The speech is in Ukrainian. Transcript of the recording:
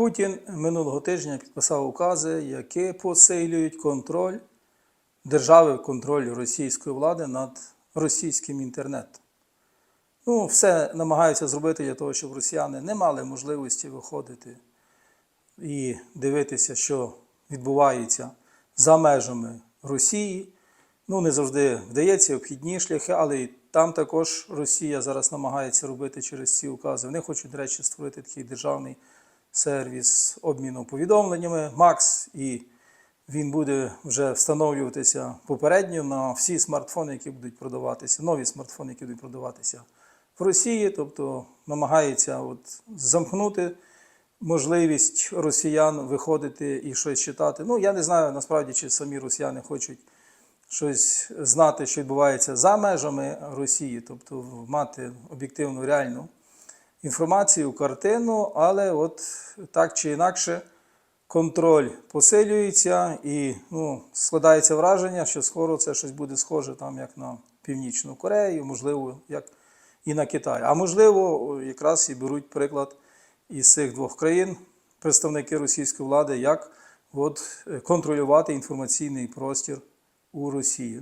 Путін минулого тижня підписав укази, які посилюють контроль держави, контроль російської влади над російським інтернетом. Ну, все намагаються зробити для того, щоб росіяни не мали можливості виходити і дивитися, що відбувається за межами Росії. Ну, не завжди вдається обхідні шляхи, але і там також Росія зараз намагається робити через ці укази. Вони хочуть, до речі, створити такий державний сервіс обміну повідомленнями МАКС, і він буде вже встановлюватися попередньо на всі смартфони, які будуть продаватися, нові смартфони, які будуть продаватися в Росії, тобто намагається от замкнути можливість росіян виходити і щось читати. Ну, я не знаю насправді, чи самі росіяни хочуть щось знати, що відбувається за межами Росії, тобто мати об'єктивну реальну інформацію, картину, але от так чи інакше контроль посилюється і ну, складається враження, що скоро це щось буде схоже там, як на Північну Корею, можливо, як і на Китай. А можливо, якраз і беруть приклад із цих двох країн, представники російської влади, як от, е, контролювати інформаційний простір у Росії.